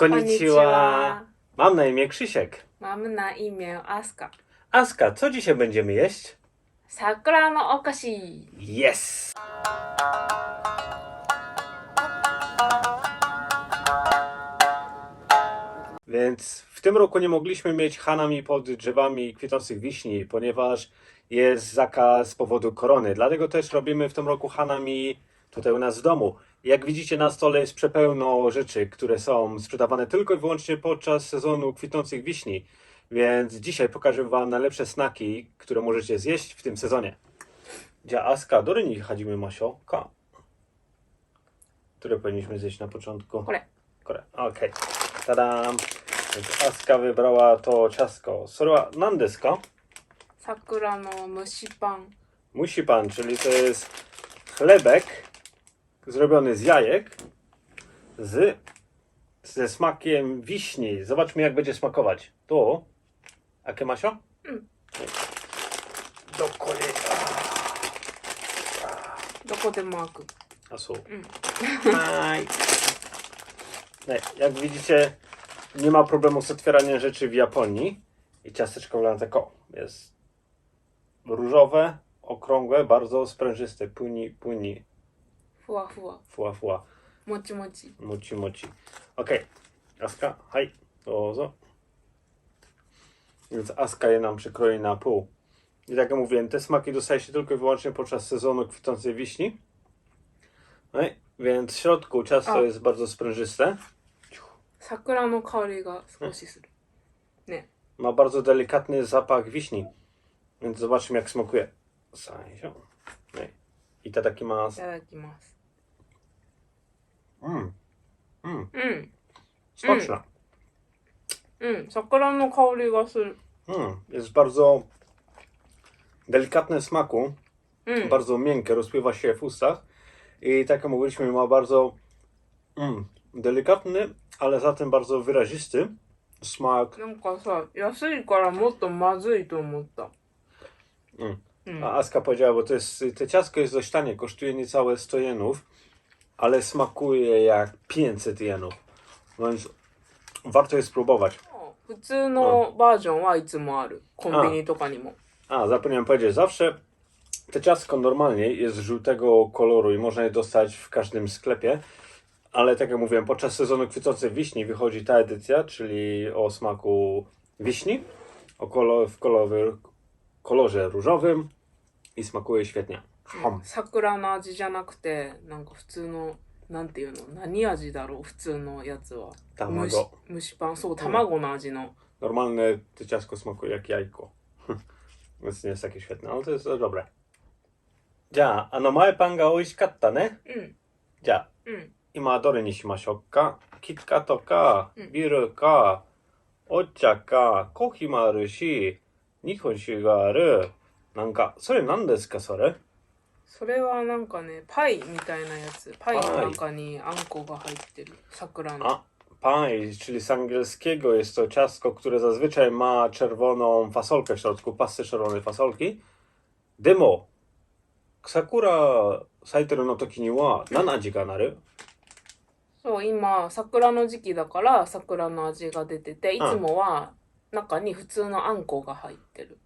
Konnichiwa. Mam na imię Krzysiek. Mamy na imię Aska. Aska, co dzisiaj będziemy jeść? Sakura no okashi. Yes! Więc w tym roku nie mogliśmy mieć hanami pod drzewami kwitnących wiśni, ponieważ jest zakaz z powodu korony. Dlatego też robimy w tym roku hanami tutaj u nas w domu. Jak widzicie, na stole jest przepełno rzeczy, które są sprzedawane tylko i wyłącznie podczas sezonu kwitnących wiśni. Więc dzisiaj pokażę Wam najlepsze snaki, które możecie zjeść w tym sezonie. Gdzie Aska, do ryni chodzimy masioka, które powinniśmy zjeść na początku. Kore. Kore. Okej. Tadam. Więc Aska wybrała to ciastko. Sora, nandeska? Sakura no musi pan. Musi pan, czyli to jest chlebek zrobiony z jajek z, ze smakiem wiśni. Zobaczmy, jak będzie smakować. Tu. A Kemasio? Mm. Do kolega. Ah. Do koty maku. A su. Mm. Aj. Jak widzicie, nie ma problemu z otwieraniem rzeczy w Japonii. I ciasteczko wygląda tak o. Jest różowe, okrągłe, bardzo sprężyste. Płyni, płyni ふわふわ。 Fua, fua. もちもち。 Moci, moci. Okej. Aska, haj. Dozo. Więc Aska je nam przykroi na pół. I tak jak mówiłem, te smaki dostaje się tylko i wyłącznie podczas sezonu kwitnącej wiśni. No i, więc w środku ciasto A. jest bardzo sprężyste. 桜の香りが少しする。 Ma bardzo delikatny zapach wiśni. Więc zobaczmy jak smakuje. Sajio. No i- I to taki ma... い ただきます。 Mm. Mm. うん。 Smaczna. うん。桜の香りがする。 Mm. Jest bardzo delikatne w smaku. うん。 Bardzo miękkie, rozpływa się w ustach. I tak jak mówiliśmy, ma bardzo mm, delikatny, ale zatem bardzo wyrazisty smak. なんかさ、安いからもっとまずいと思った。うん。うん。 A Aska powiedziała, bo to jest, te ciastko jest dość tanie, kosztuje niecałe 100 jenów, ale smakuje jak 500 jenów. No Więc warto je spróbować. 普通のバージョンはいつもある。コンビニとかにも。 A, zapomniałem powiedzieć, zawsze te ciastko normalnie jest żółtego koloru i można je dostać w każdym sklepie, ale tak jak mówiłem, podczas sezonu kwitnącej wiśni wychodzi ta edycja, czyli o smaku wiśni, o kolor, w kolorze, kolorze różowym i smakuje świetnie. Hom. 桜の味じゃなくてなんか普通のなんていうの何味だろう普通のやつは蒸し Tamago. 蒸しパンそう卵の味の、 Normalne to ciastko smakuje jak jajko. Więc nie jest takie świetne, ale to jest dobre. じゃあ、あの前パンが美味しかったね。うんじゃあ、うん今どれにしましょうかキッカとかうんビールかお茶かコーヒーもあるし日本酒があるなんかそれ何ですかそれ それはなんかねパイみたいなやつパイの中にあんこが入ってる桜の paj, czyli z angielskiego jest to ciastko, które zazwyczaj ma czerwoną fasolkę w środku, pasy czerwonej fasolki. Demo. Sakura saiteru no toki ni wa nan aji ga naru? そう今桜の時期だから桜の味が出てていつもは中に普通のあんこが入ってる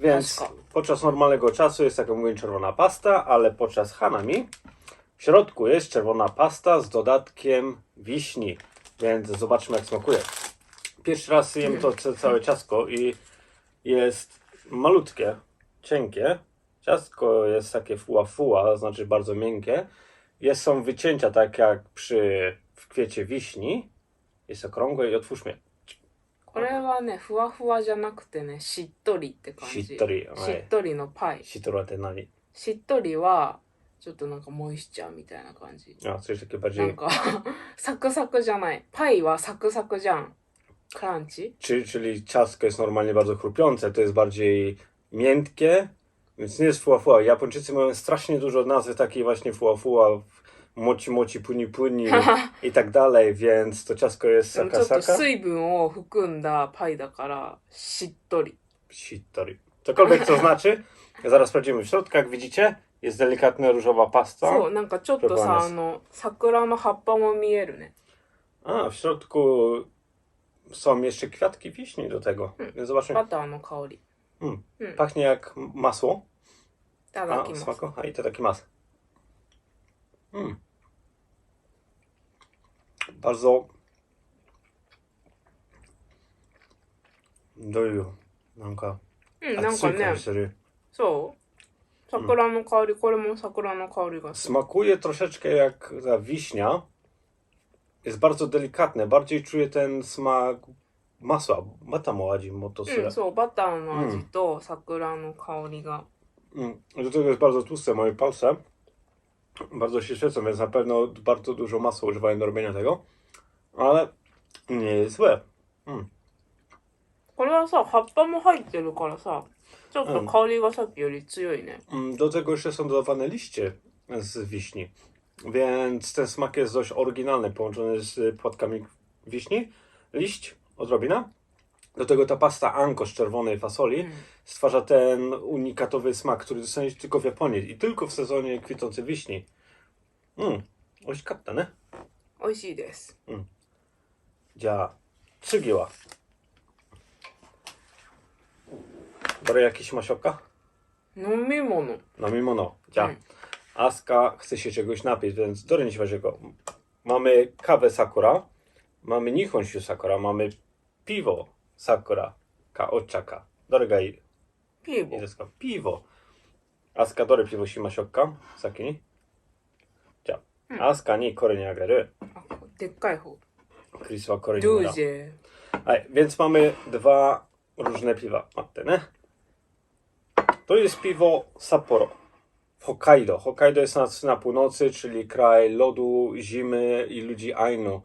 Więc Paska. podczas normalnego czasu jest jak mówię czerwona pasta, ale podczas hanami w środku jest czerwona pasta z dodatkiem wiśni. Więc zobaczmy jak smakuje. Pierwszy raz jem to ca- całe ciastko i jest malutkie, cienkie. Ciastko jest takie fuła fuła, znaczy bardzo miękkie. Jest, są wycięcia tak jak przy w kwiecie wiśni. Jest okrągłe i otwórzmy. これはねふわふわじゃなくてねしっとりって感じしっとりはいしっとりのパイ Sitoro te nani. しっとりはちょっとなんかモイスチャーみたいな感じ A, coś takie な bardziej んかサクサクじゃないパイはサクサクじゃんクランチ Czyli, czyli ciastko jest normalnie bardzo chrupiące, to jest bardziej miętkie, więc nie jest fuła fuła. Japończycy mają strasznie dużo nazwy takiej właśnie fuła fuła, moci moci, puni puni i tak dalej, więc to ciastko jest でもちょ saka っと saka. 水分を含んだパイだからしっとり Shittori. Cokolwiek to znaczy, zaraz sprawdzimy w środku, jak widzicie, jest delikatna różowa pasta. そうなんかちょっと Przekonany さあの桜の葉っぱも見えるね A, w środku są jeszcze kwiatki wiśni do tego. Więc zobaczmy. バターの香り Mm. うんい Pachnie jak masło. ただ A, きます smaku? A i to taki mas. Mm. Bardzo. どういう、なんか、うんなん熱いかね感じする。そう桜の香り、これも桜の香りがする Smakuje troszeczkę jak ta wiśnia. Jest bardzo delikatne. Bardziej czuję ten smak masła. Bata moadzi, mo to う syre. ん、そうバターの味と桜の香りが、 Mm. Do tego jest bardzo tłuste moje palce. Bardzo się świecą, więc na pewno bardzo dużo masła używają do robienia tego. Ale nie jest złe. これはさ葉っぱも入ってるからさちょっと香りがさっきより強いね Mm, Do tego jeszcze są dodawane liście z wiśni. Więc ten smak jest dość oryginalny, połączony z płatkami wiśni. Liść, odrobina. Do tego ta pasta anko z czerwonej fasoli Mm. stwarza ten unikatowy smak, który dostaniecie tylko w Japonii i tylko w sezonie kwitnącej wiśni. Mm, ośkatta, ne? 美味しいです Ja, trzygiła. Biorę jakiś masioka? 飲み物 No mimo no. Ja. Mm. Aska chce się czegoś napić, więc do go. Mamy kawę Sakura, mamy Nihonshu Sakura, mamy piwo Sakura, ka ochaka. Dory i ピーボ desu ka? Piwo. Aska dory piwo shimashokka? Saki ni? Ja. Mm. Aska ni kore ni ageru. あでっかい方 Chris wa kore ni ドゥ ura. ージェ Aj, więc mamy dwa różne piwa. Matte, ne? To jest piwo Sapporo. W Hokkaido. Hokkaido jest na, na północy, czyli kraj lodu, zimy i ludzi Ainu.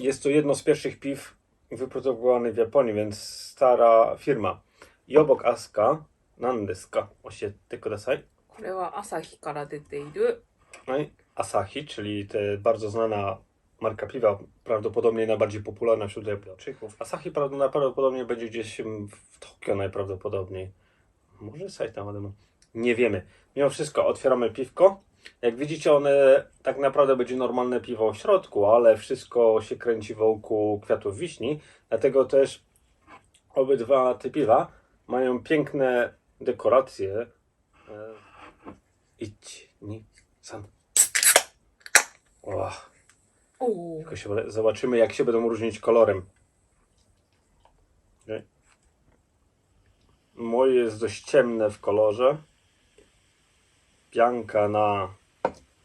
Jest to jedno z pierwszych piw wyprodukowanych w Japonii, więc stara firma. I obok Aska, nandeska, osiette kudasai. これは朝日から出ている No i Asahi, czyli te bardzo znana marka piwa, prawdopodobnie najbardziej popularna wśród Japończyków. Asahi prawd- najprawdopodobniej będzie gdzieś mm, w Tokio najprawdopodobniej. Może Saitama, no. nie wiemy. Mimo wszystko otwieramy piwko. jak widzicie, one tak naprawdę będzie normalne piwo w środku, ale wszystko się kręci wokół kwiatów wiśni. Dlatego też obydwa te piwa mają piękne dekoracje. E, Idź, ni, san. O, おお tylko się zobaczymy, jak się będą różnić kolorem. Moje jest dość ciemne w kolorze Pianka na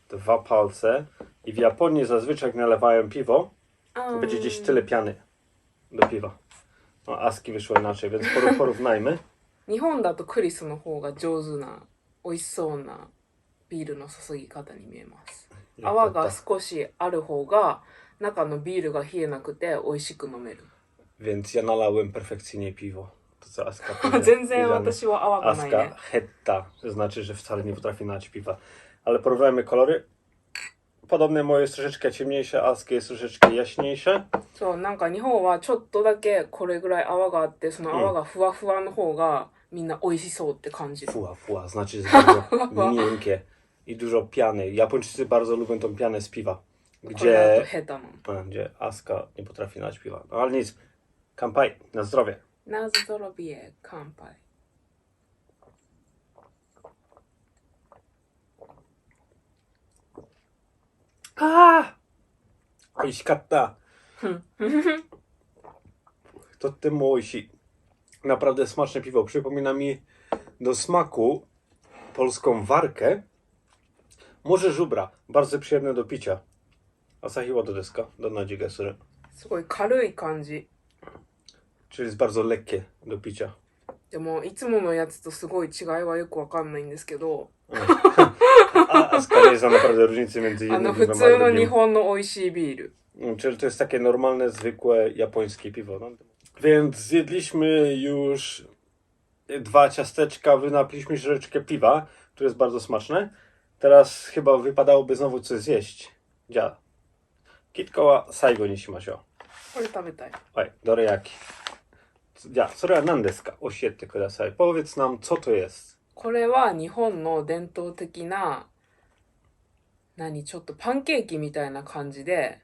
dwa palce. I w Japonii zazwyczaj jak nalewają piwo, to będzie gdzieś tyle piany do piwa. No, aski wyszło inaczej, więc poru- porównajmy. 日本だとクリスの方が上手な美味しそうなビールの注ぎ方に見えます泡が少しある方が中のビールが冷えなくて美味しく飲める Więc ja nalałem perfekcyjnie piwo. To co Aska powiedziała. 全然 Wiedziane. 私は泡がない Aska ね hetta, to znaczy, że wcale nie potrafi nać piwa. Ale porównajmy kolory. Podobne moje jest troszeczkę ciemniejsze, Aska jest troszeczkę jaśniejsze. そうなんか日本はちょっとだけこれぐらい泡があってその泡がふわふわの方がみんな美味しそうって感じる Fuła, fuła, znaczy, że bardzo miękkie i dużo piany. Japończycy bardzo lubią tą pianę z piwa, これだと gdzie, 下手なの a, gdzie Aska nie potrafi nać piwa. No ale nic, kampai, na zdrowie. ナズドロビエ乾杯 A! Oiśkatta. To tym moisi. Naprawdę smaczne piwo. Przypomina mi do smaku polską warkę. Może żubra. Bardzo przyjemne do picia. Asahi wa do deska. Do nadziga sury. すごい軽い感じ Czyli jest bardzo lekkie do picia. でもいつものやつとすごい違いはよくわかんないんですけど A Aska nie zna naprawdę różnicy między あの jednym 普 piwem a 通の日 drugim. 本の美味しいビール Mm, Czyli to jest takie normalne, zwykłe japońskie piwo. No. Więc zjedliśmy już dwa ciasteczka, wynapiliśmy troszeczkę piwa, które jest bardzo smaczne. Teraz chyba wypadałoby znowu coś zjeść. Ja. Kitko wa saigo ni shimashou. これ食べたい Oj, dorejaki. Ja, それは何ですか教えてください。Powiedz nam, co to jest. これは日本の伝統的な何ちょっとパンケーキみたいな感じで.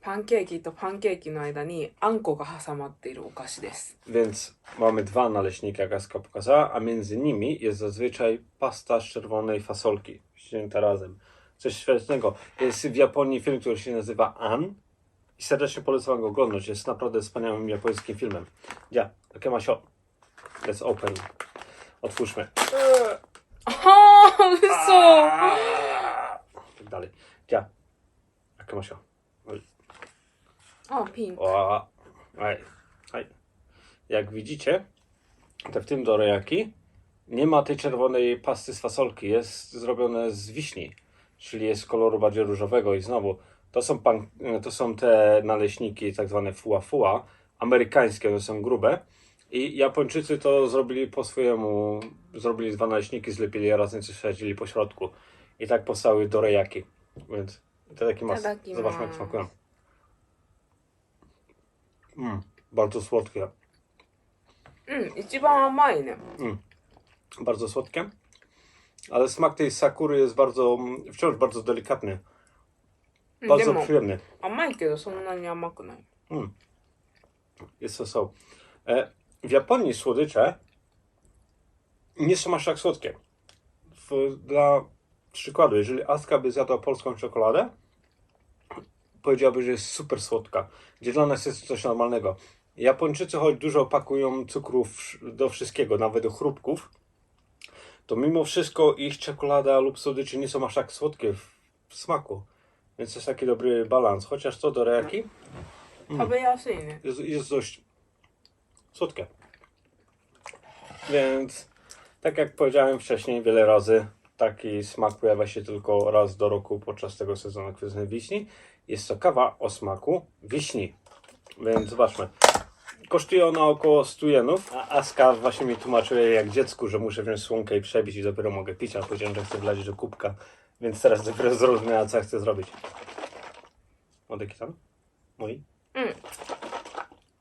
パンケーキとパンケーキの間にあんこが挟まっているお菓子です Więc mamy dwa naleśniki, jak Aska pokazała, a między nimi jest zazwyczaj pasta z czerwonej fasolki, ścięta razem. Coś świetnego. Jest w Japonii film, który się nazywa An i serdecznie polecam go oglądać. Jest naprawdę wspaniałym japońskim filmem. Ja, się? let's open. Otwórzmy. O, co? Tak dalej. Ja, Kemasio. O, pink. O, aj, aj. Jak widzicie, to w tym dorejaki nie ma tej czerwonej pasty z fasolki. Jest zrobione z wiśni, czyli jest koloru bardziej różowego i znowu to są, pan, to są te naleśniki, tak zwane fuła fuła, amerykańskie, one są grube. I Japończycy to zrobili po swojemu, zrobili dwa naleśniki, zlepili je razem, coś wsadzili po środku. I tak powstały dorejaki. Więc to taki mas. Itadakimasu. Zobaczmy jak smakują. Mm, bardzo słodkie. うん一番甘いね Bardzo słodkie. Ale smak tej sakury jest bardzo, mm, wciąż bardzo delikatny. うんで Bardzo も przyjemny. 甘いけどそんなに甘くない Jest to są. E, w Japonii słodycze nie są aż tak słodkie. W, dla przykładu, jeżeli Aska by zjadła polską czekoladę, powiedziałaby, że jest super słodka. Gdzie dla nas jest coś normalnego. Japończycy, choć dużo pakują cukrów do wszystkiego, nawet do chrupków, to mimo wszystko ich czekolada lub słodycze nie są aż tak słodkie w, w smaku. Więc jest taki dobry balans. Chociaż co do rejaki, Obejrzyjmy. jest, jest dość słodkie. Więc, tak jak powiedziałem wcześniej wiele razy, taki smak pojawia się tylko raz do roku podczas tego sezonu kwitnej wiśni. Jest to kawa o smaku wiśni. Więc zobaczmy. Kosztuje ona około 100 jenów, a Aska właśnie mi tłumaczyła jak dziecku, że muszę wziąć słonkę i przebić i dopiero mogę pić, a powiedziałem, że chcę wlać do kubka więc teraz dopiero zrozumiała, co chcę zrobić. Odeki tam? Moi? うん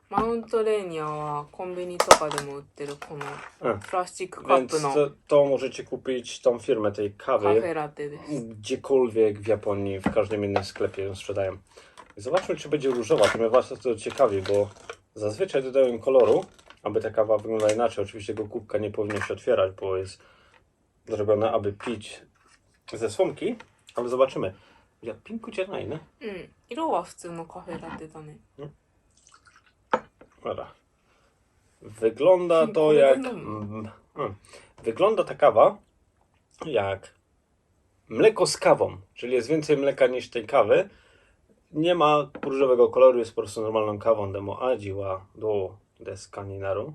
マウントレーニアはコンビニとかでも売ってるこのうんプラスチックカッ Więc プの to, to możecie kupić tą firmę tej カフ kawy ェラテです。 gdziekolwiek w Japonii, w każdym innym sklepie ją sprzedają. Zobaczmy, czy będzie różowa. To mnie właśnie to ciekawi, bo zazwyczaj dodają koloru, aby ta kawa wyglądała inaczej. Oczywiście go kubka nie powinno się otwierać, bo jest zrobiona, aby pić zeス ale zobaczymy. 야, 핑크 잖아이네. 응. 이러 왔어, 뭐 카페라 때더니. 응? Dobra. Wygląda to jak... Mm. Mm. Wygląda ta kawa jak mleko z kawą, czyli jest więcej mleka niż tej kawy. Nie ma różowego koloru, jest po prostu normalną kawą. Demo adziła do deska ninaru.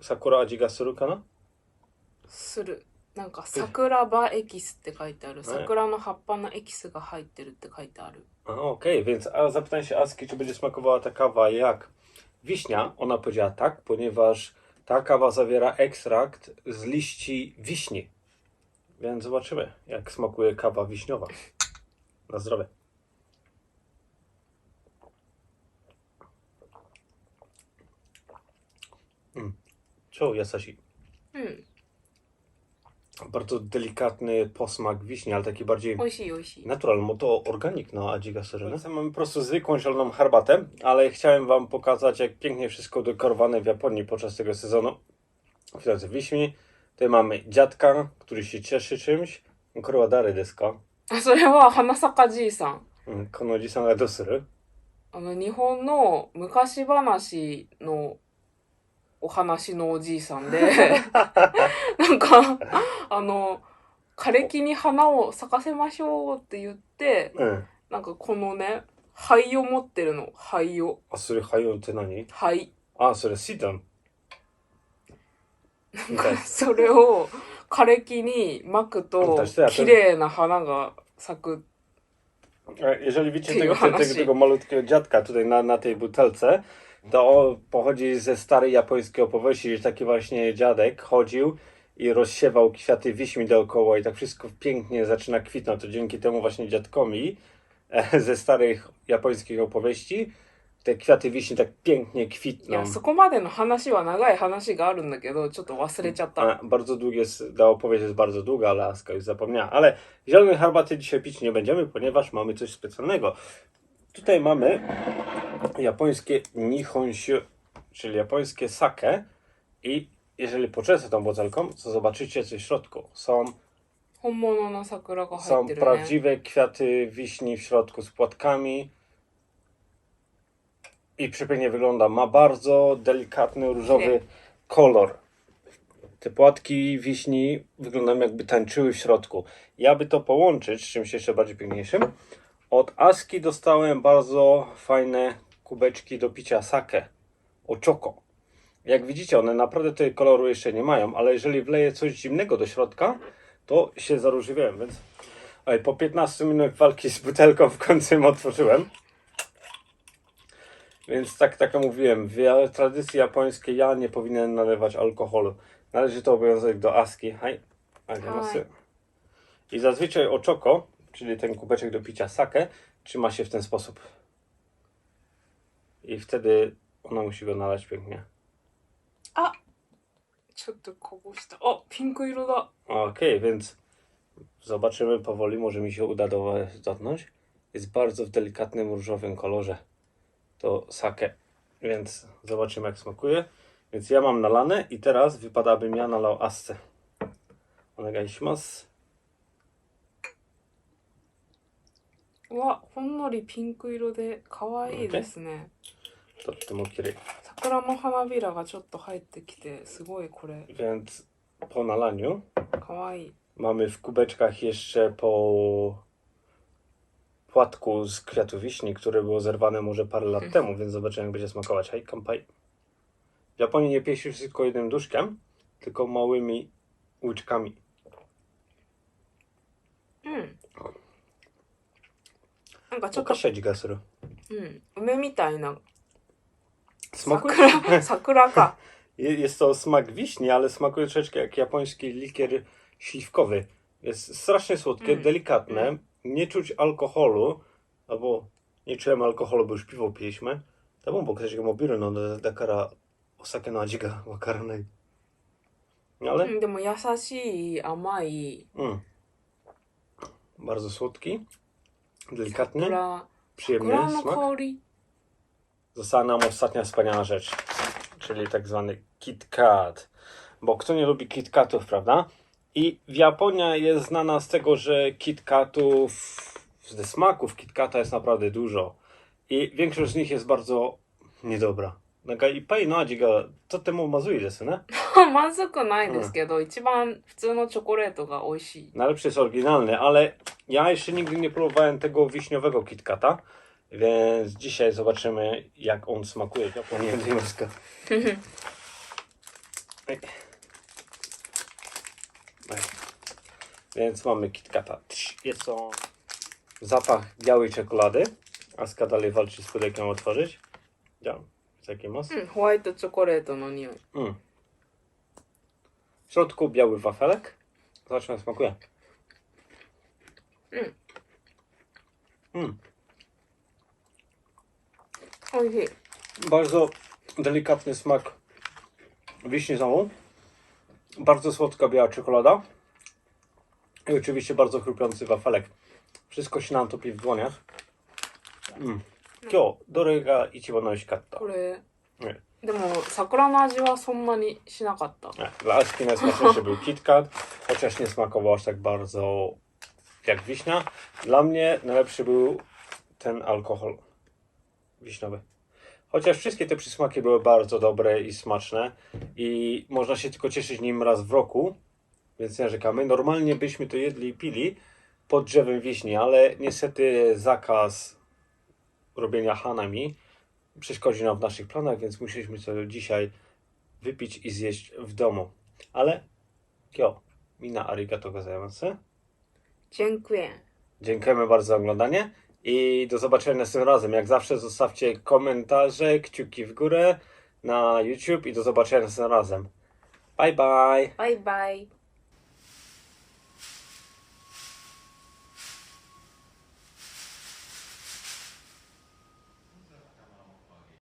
Sakura adziga suru? No? Suru. なんか桜葉エキスって書いてある。桜の葉っぱのエキスが入ってるって書いてある。 A, Okej, więc a zapytałem się Aski, czy będzie smakowała ta kawa jak wiśnia. Ona powiedziała tak, ponieważ ta kawa zawiera ekstrakt z liści wiśni. Więc zobaczymy, jak smakuje kawa wiśniowa. Na zdrowie. Mm. Czoł Yasashi. うん。 Bardzo delikatny posmak wiśni, ale taki bardziej 美味しい美味しい。 Natural, bo to organik na Adziga Serena. Mamy po prostu zwykłą zieloną herbatę, ale chciałem Wam pokazać, jak pięknie wszystko dekorowane w Japonii podczas tego sezonu. W drodze wiśni. Tutaj mamy dziadka, który się cieszy czymś. Kurwa dary deska. あ、それは花坂じいさん。 Konoji san ga dosuru. あの、日本の昔話の お話のおじいさんで、なんか、あの、枯れ木に花を咲かせましょうって言って、う、なんかこのね、灰を持ってるの、灰を。あ、それ灰をって何？灰。あ、それシータン。なんか、それを枯れ木に巻くと、綺麗な花が咲く。Jeżeli to on pochodzi ze starej japońskiej opowieści, że taki właśnie dziadek chodził i rozsiewał kwiaty wiśni dookoła i tak wszystko pięknie zaczyna kwitnąć. To dzięki temu właśnie dziadkowi e, ze starych japońskich opowieści te kwiaty wiśni tak pięknie い kwitną. や、そこまでの話は長い話があるんだけど、ちょっと忘れちゃった。 A, bardzo długie, jest- ta opowieść jest bardzo długa, ale Aska już zapomniała. Ale zielonej herbaty dzisiaj pić nie będziemy, ponieważ mamy coś specjalnego. Tutaj mamy japońskie nihonshu, czyli japońskie sake. I jeżeli poczęstę tą butelką, to zobaczycie coś w środku. Są, 本物の桜が入 są ってるね。 prawdziwe kwiaty wiśni w środku z płatkami. I przepięknie wygląda. Ma bardzo delikatny, różowy Nie. kolor. Te płatki wiśni wyglądają jakby tańczyły w środku. Ja by to połączyć z czymś jeszcze bardziej piękniejszym. Od Aski dostałem bardzo fajne kubeczki do picia sake. Ochoko. Jak widzicie, one naprawdę tego koloru jeszcze nie mają, ale jeżeli wleję coś zimnego do środka, to się zaróżywiałem, więc Ej, po 15 minut walki z butelką w końcu ją otworzyłem. Więc tak, tak jak mówiłem, w tradycji japońskiej ja nie powinien nalewać alkoholu. Należy to obowiązek do aski. Haj. sy- I zazwyczaj oczoko, czyli ten kubeczek do picia sake, trzyma się w ten sposób. I wtedy ona musi go nalać pięknie. ちょっとこぼした。あ、ピンク色だ。 Okej, więc zobaczymy powoli, może mi się uda do dotknąć. Jest bardzo w delikatnym różowym kolorze to sake, więc zobaczymy jak smakuje. Więc ja mam nalane i teraz wypada bym ja nalał asce. Onegai わ、ほんのりピンク色で可愛いですね。とっても綺麗。桜の花びらがちょっと入ってきて、すごいこれ、 Więc po nalaniu 可愛い。 mamy w kubeczkach jeszcze po płatku z kwiatu wiśni, które było zerwane może parę lat temu, więc zobaczymy jak będzie smakować. Hej, kampai. W Japonii nie pije się wszystko jednym duszkiem, tylko małymi łyczkami. なんかちょっと Pokaż、がする。うん、梅みたいな Smakuje? 桜桜か Je- Jest to smak wiśni, ale smakuje troszeczkę jak japoński likier śliwkowy. Jest strasznie słodkie, Mm. delikatne, Mm. nie czuć alkoholu, albo nie czułem alkoholu, bo już piwo piliśmy. 多分僕たちがもうビール飲んでだからお酒の味がわからない。Ale うんでも優しい甘い mm. bardzo słodki, Delikatny, przyjemny smak. Została nam ostatnia wspaniała rzecz, czyli tak zwany Kit Kat. Bo kto nie lubi Kit Katów, prawda? I Japonia jest znana z tego, że Kit Katów, ze smaków Kit Kata jest naprawdę dużo. I większość z nich jest bardzo niedobra. なんかいっぱいの味がとってもまずいですね。まずくないですけど、一番普通のチョコレートが美味しい Najlepszy jest oryginalny, ale ja jeszcze nigdy nie próbowałem tego wiśniowego KitKata, więc dzisiaj zobaczymy jak on smakuje w Japonii. Japońska. Ej. Ej. Więc mamy KitKata. Trz, Jest to zapach białej czekolady. Aska dalej walczy z pudełkiem otworzyć. Ja, takie mas. うんホワイトチョコレートの匂い Mm. W środku biały wafelek. Zobaczmy jak smakuje. Mm. Mm. 美味しい Bardzo delikatny smak wiśni znowu. Bardzo słodka biała czekolada. I oczywiście bardzo chrupiący wafelek. Wszystko się nam topi w dłoniach. Mm. Kyo, dorega ichiban noishikatta. これねでも桜の味はそんnaにしなかった Nie, Dla Aski najsmaczniejszy był KitKat, chociaż nie smakował aż tak bardzo jak wiśnia. Dla mnie najlepszy był ten alkohol wiśniowy. Chociaż wszystkie te przysmaki były bardzo dobre i smaczne i można się tylko cieszyć nim raz w roku, więc nie narzekamy. Normalnie byśmy to jedli i pili pod drzewem wiśni, ale niestety zakaz robienia hanami przeszkodzi nam w naszych planach, więc musieliśmy to dzisiaj wypić i zjeść w domu. Ale kio, mina arigato gozaimasu. Dziękuję. Dziękujemy bardzo za oglądanie i do zobaczenia następnym razem. Jak zawsze zostawcie komentarze, kciuki w górę na YouTube i do zobaczenia następnym razem. Bye bye. Bye bye.